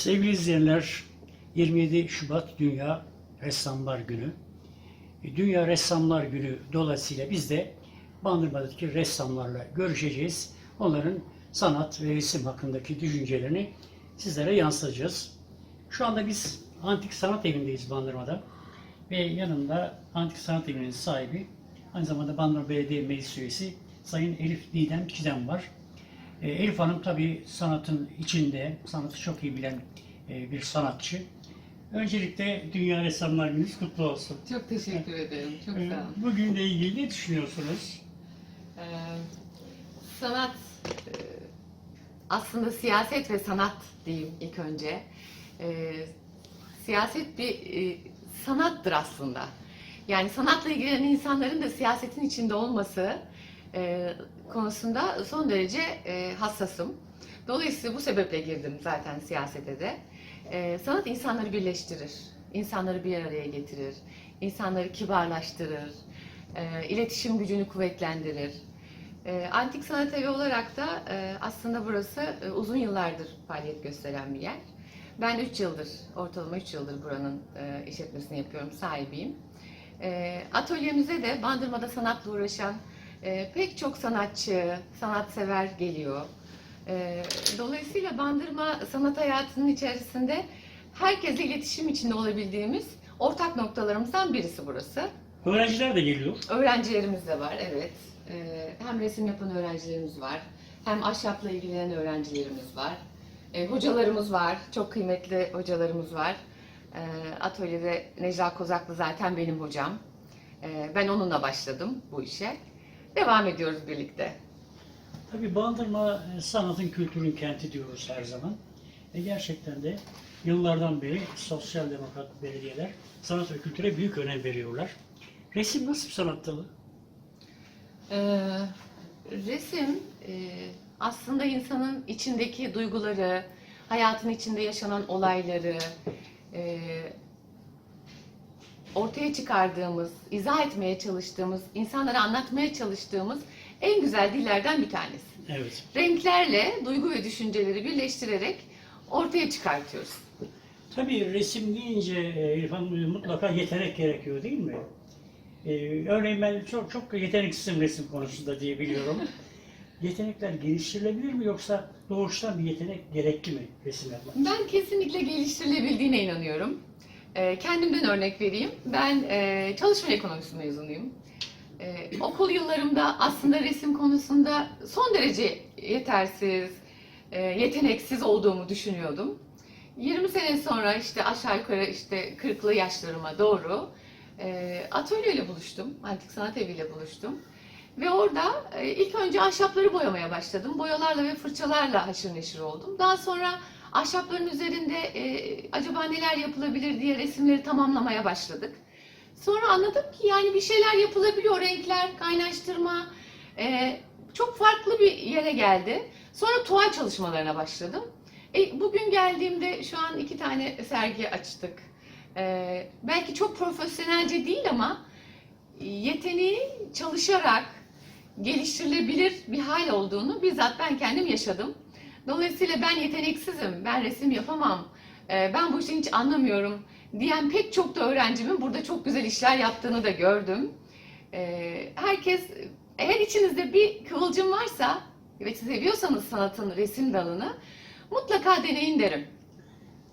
Sevgili izleyenler, 27 Şubat Dünya Ressamlar Günü. E, Dünya Ressamlar Günü dolayısıyla biz de Bandırma'daki ressamlarla görüşeceğiz. Onların sanat ve resim hakkındaki düşüncelerini sizlere yansıtacağız. Şu anda biz Antik Sanat Evi'ndeyiz Bandırma'da. Ve yanımda Antik Sanat Evi'nin sahibi, aynı zamanda Bandırma Belediye Meclis Üyesi Sayın Elif Didem Çiğdem var. E, Elif Hanım tabii sanatın içinde, sanatı çok iyi bilen e, bir sanatçı. Öncelikle Dünya Ressamlar Gününüz kutlu olsun. Çok teşekkür ederim. Çok E, sağ olun. Bugünle ilgili ne düşünüyorsunuz? Ee, sanat e, aslında siyaset ve sanat diyeyim ilk önce. Ee, siyaset bir e, sanattır aslında. Yani sanatla ilgilenen insanların da siyasetin içinde olması e, konusunda son derece e, hassasım. Dolayısıyla bu sebeple girdim zaten siyasete de. E, sanat insanları birleştirir, insanları bir araya getirir, insanları kibarlaştırır, e, iletişim gücünü kuvvetlendirir. E, Antik Sanat Evi olarak da e, aslında burası e, uzun yıllardır faaliyet gösteren bir yer. Ben 3 yıldır, ortalama 3 yıldır buranın e, işletmesini yapıyorum, sahibiyim. E, atölyemize de Bandırma'da sanatla uğraşan e, pek çok sanatçı, sanatsever geliyor. E, dolayısıyla Bandırma sanat hayatının içerisinde herkesle iletişim içinde olabildiğimiz ortak noktalarımızdan birisi burası. Öğrenciler de geliyor. Öğrencilerimiz de var, evet. Ee, hem resim yapan öğrencilerimiz var, hem ahşapla ilgilenen öğrencilerimiz var. Ee, hocalarımız var, çok kıymetli hocalarımız var. Ee, atölyede Necla Kozaklı zaten benim hocam. Ee, ben onunla başladım bu işe. Devam ediyoruz birlikte. Tabii Bandırma e, sanatın kültürün kenti diyoruz her zaman. Ve gerçekten de yıllardan beri sosyal demokrat belediyeler sanat ve kültüre büyük önem veriyorlar. Resim nasıl bir sanat dalı? Ee, resim e, aslında insanın içindeki duyguları, hayatın içinde yaşanan olayları e, ortaya çıkardığımız, izah etmeye çalıştığımız, insanlara anlatmaya çalıştığımız en güzel dillerden bir tanesi. Evet. Renklerle duygu ve düşünceleri birleştirerek ortaya çıkartıyoruz. Tabii resim deyince e, İrfan mutlaka yetenek gerekiyor değil mi? Ee, örneğin ben çok çok yeteneksizim resim konusunda diye biliyorum. Yetenekler geliştirilebilir mi yoksa doğuştan bir yetenek gerekli mi resim yapmak? Ben kesinlikle geliştirilebildiğine inanıyorum. Ee, kendimden örnek vereyim. Ben e, çalışma ekonomisi mezunuyum. Ee, okul yıllarımda aslında resim konusunda son derece yetersiz, e, yeteneksiz olduğumu düşünüyordum. 20 sene sonra işte aşağı yukarı işte 40'lı yaşlarıma doğru e, atölyeyle buluştum. Antik Sanat Evi'yle buluştum. Ve orada ilk önce ahşapları boyamaya başladım. Boyalarla ve fırçalarla haşır neşir oldum. Daha sonra ahşapların üzerinde e, acaba neler yapılabilir diye resimleri tamamlamaya başladık. Sonra anladım ki yani bir şeyler yapılabiliyor. Renkler, kaynaştırma e, çok farklı bir yere geldi. Sonra tuval çalışmalarına başladım. E, bugün geldiğimde şu an iki tane sergi açtık. E, belki çok profesyonelce değil ama yeteneği çalışarak geliştirilebilir bir hal olduğunu bizzat ben kendim yaşadım. Dolayısıyla ben yeteneksizim, ben resim yapamam, e, ben bu işten hiç anlamıyorum diyen pek çok da öğrencimin burada çok güzel işler yaptığını da gördüm. E, Herkes, eğer içinizde bir kıvılcım varsa ve seviyorsanız sanatın resim dalını mutlaka deneyin derim.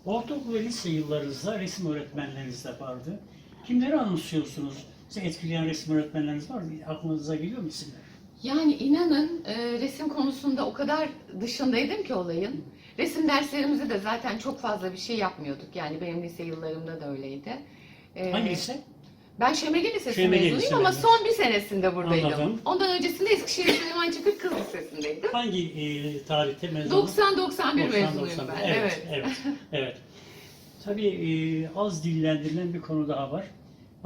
Ortaokul ve lise yıllarınızda resim öğretmenleriniz de vardı. Kimleri anımsıyorsunuz? Sizi etkileyen resim öğretmenleriniz var mı? Aklınıza geliyor mu isimler? Yani inanın e, resim konusunda o kadar dışındaydım ki olayın. Resim derslerimizde de zaten çok fazla bir şey yapmıyorduk. Yani benim lise yıllarımda da öyleydi. E, Hangi lise? Ben Şemege Lisesi mezunuyum ama mezunu. son bir senesinde buradaydım. Anladım. Ondan öncesinde Eskişehir Süleyman Çakır Kız Lisesi'ndeydim. Hangi e, tarihte mezun? 90-91 mezunuyum 90. ben. Evet, evet, evet. Tabii e, az dillendirilen bir konu daha var.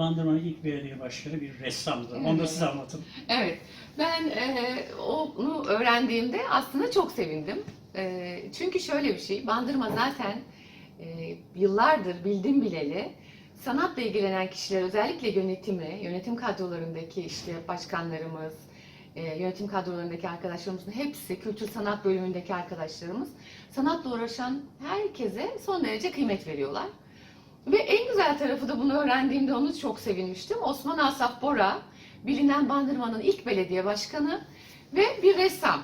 Bandırma'nın ilk belediye başkanı bir ressamdı. Onu da Evet. size anlatın. Evet, ben e, onu öğrendiğimde aslında çok sevindim. E, çünkü şöyle bir şey, Bandırma zaten e, yıllardır bildim bileli sanatla ilgilenen kişiler özellikle yönetimi, yönetim kadrolarındaki işte başkanlarımız, e, yönetim kadrolarındaki arkadaşlarımızın hepsi, kültür sanat bölümündeki arkadaşlarımız sanatla uğraşan herkese son derece kıymet veriyorlar. Ve en güzel tarafı da bunu öğrendiğimde onu çok sevinmiştim. Osman Asaf Bora, bilinen Bandırma'nın ilk belediye başkanı ve bir ressam.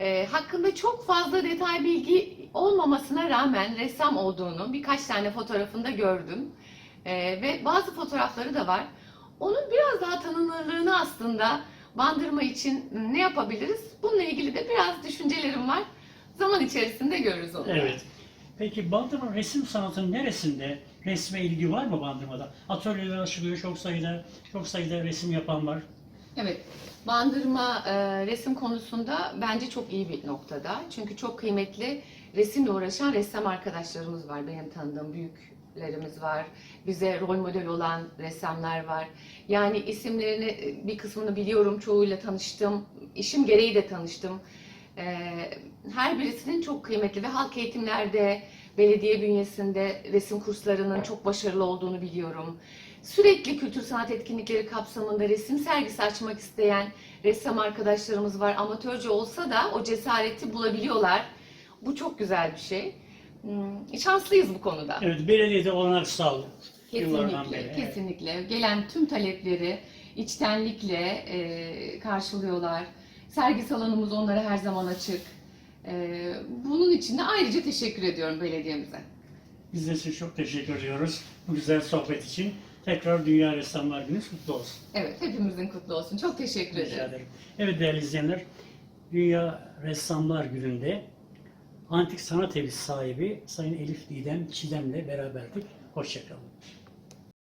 E, hakkında çok fazla detay bilgi olmamasına rağmen ressam olduğunu birkaç tane fotoğrafında gördüm. E, ve bazı fotoğrafları da var. Onun biraz daha tanınırlığını aslında Bandırma için ne yapabiliriz? Bununla ilgili de biraz düşüncelerim var. Zaman içerisinde görürüz onu. Evet. Peki Bandırma resim sanatının neresinde resme ilgi var mı Bandırma'da? Atölyeler açılıyor çok sayıda, çok sayıda resim yapan var. Evet, bandırma e, resim konusunda bence çok iyi bir noktada. Çünkü çok kıymetli resimle uğraşan ressam arkadaşlarımız var. Benim tanıdığım büyüklerimiz var. Bize rol model olan ressamlar var. Yani isimlerini e, bir kısmını biliyorum, çoğuyla tanıştım. İşim gereği de tanıştım. E, her birisinin çok kıymetli ve halk eğitimlerde, belediye bünyesinde resim kurslarının çok başarılı olduğunu biliyorum. Sürekli kültür sanat etkinlikleri kapsamında resim sergisi açmak isteyen ressam arkadaşlarımız var. Amatörce olsa da o cesareti bulabiliyorlar. Bu çok güzel bir şey. Hmm, Şanslıyız bu konuda. Evet, belediyede olanak. Yıllardan Kesinlikle, beri, evet. kesinlikle. Gelen tüm talepleri içtenlikle e, karşılıyorlar. Sergi salonumuz onlara her zaman açık. E, bunun için de ayrıca teşekkür ediyorum belediyemize. Biz de size çok teşekkür ediyoruz bu güzel sohbet için. Tekrar Dünya Ressamlar Günü kutlu olsun. Evet, hepimizin kutlu olsun. Çok teşekkür Rica ederim. ederim. Evet değerli izleyenler, Dünya Ressamlar Günü'nde Antik Sanat Evi sahibi Sayın Elif Didem Çilem'le beraberdik. Hoşçakalın.